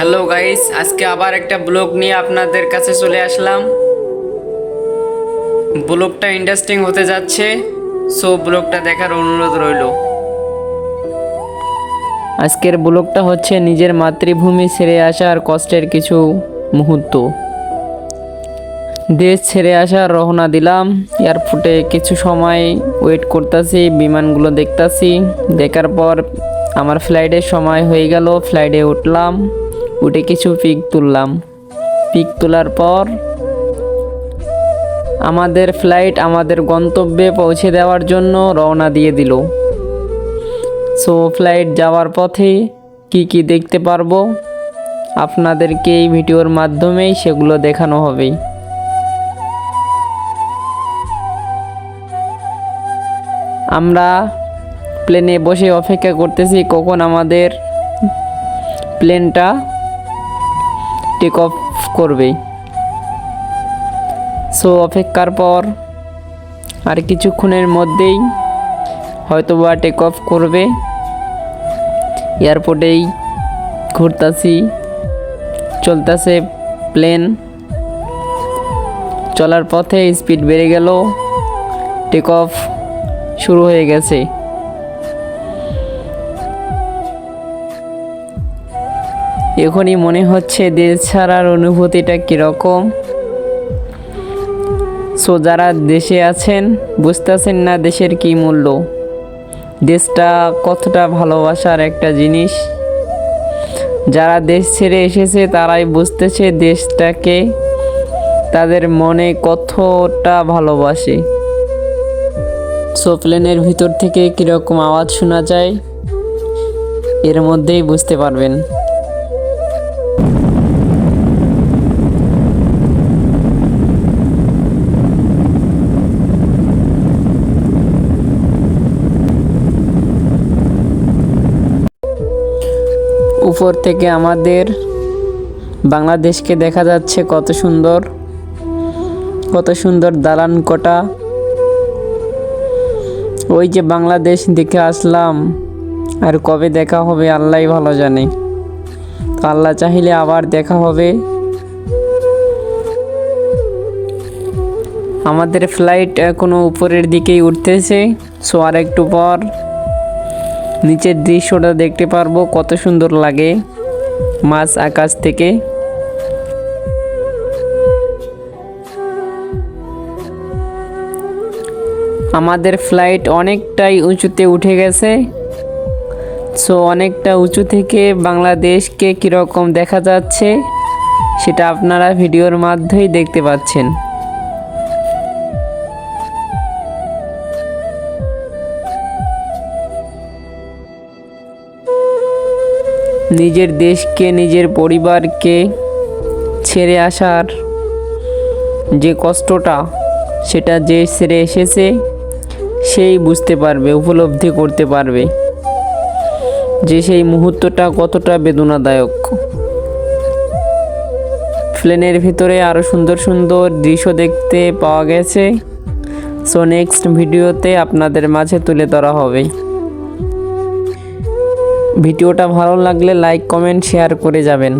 Hello guys আজকে আবার একটা ব্লগ নিয়ে আপনাদের কাছে চলে আসলাম। ব্লগটা ইন্টারেস্টিং হতে যাচ্ছে সো ব্লগটা দেখার অনুরোধ রইল। আজকের ব্লগটা হচ্ছে নিজের মাতৃভূমি ছেড়ে আসার কষ্টের কিছু মুহূর্ত। দেশ ছেড়ে আসার রওনা দিলাম, এয়ারপোর্টে কিছু সময় ওয়েট করতেছি, বিমানগুলো দেখতাছি। দেখার পর আমার ফ্লাইটের সময় হয়ে গেল ফ্লাইটে উঠলাম। উঠে কিছু পিক তুললাম। পিক তোলার পর আমাদের ফ্লাইট আমাদের গন্তব্যে পৌঁছে দেওয়ার জন্য রওনা দিয়ে দিল। সো ফ্লাইট যাওয়ার পথে কি কি দেখতে পারব? আপনাদেরকে এই ভিডিওর মাধ্যমেই সেগুলো দেখানো হবে। আমরা প্লেনে বসে অপেক্ষা করতেছি কখন আমাদের প্লেনটা টেক অফ করবে সো অপেক্ষার পর আর কিছুক্ষণের মধ্যেই হয়তোবা টেক অফ করবে। এয়ারপোর্টেই ঘুরতাছি, চলতেছে প্লেন চলার পথে স্পিড বেড়ে গেল টেক অফ শুরু হয়ে গেছে। এখনই মনে হচ্ছে দেশ ছাড়ার অনুভূতিটা কীরকম। সো যারা দেশে আছেন, বুঝতেছেন না দেশের কী মূল্য। দেশটা কতটা ভালোবাসার একটা জিনিস। যারা দেশ ছেড়ে এসেছে, তারাই বুঝতেছে দেশটাকে তাদের মনে কতটা ভালোবাসে। সো প্লেনের ভিতর থেকে কীরকম আওয়াজ শোনা যায়, এর মধ্যেই বুঝতে পারবেন। উপর থেকে আমাদের বাংলাদেশকে দেখা যাচ্ছে কত সুন্দর কত সুন্দর দালান কোটা ওই যে বাংলাদেশ দেখে আসলাম, আর কবে দেখা হবে আল্লাহ ভালো জানে। আল্লাহ চাইলে আবার দেখা হবে। আমাদের ফ্লাইট এখনও উপরের দিকেই উঠতেছে সো আর একটু পর নিচের দৃশ্যটা দেখতে পারব কত সুন্দর লাগে মাছ আকাশ থেকে। আমাদের ফ্লাইট অনেকটাই উঁচুতে উঠে গেছে। সো অনেকটা উঁচু থেকে বাংলাদেশকে কীরকম দেখা যাচ্ছে, সেটা আপনারা ভিডিওর মাধ্যমেই দেখতে পাচ্ছেন। নিজের দেশকে, নিজের পরিবারকে ছেড়ে আসার যে কষ্টটা, সেটা যে ছেড়ে এসেছে, সেই বুঝতে পারবে, উপলব্ধি করতে পারবে যে সেই মুহূর্তটা কতটা বেদনাদায়ক। প্লেনের ভিতরে আরও সুন্দর সুন্দর দৃশ্য দেখতে পাওয়া গেছে। সো নেক্সট ভিডিওতে আপনাদের মাঝে তুলে ধরা হবে। ভিডিওটা ভালো লাগলে লাইক কমেন্ট শেয়ার করে যাবেন।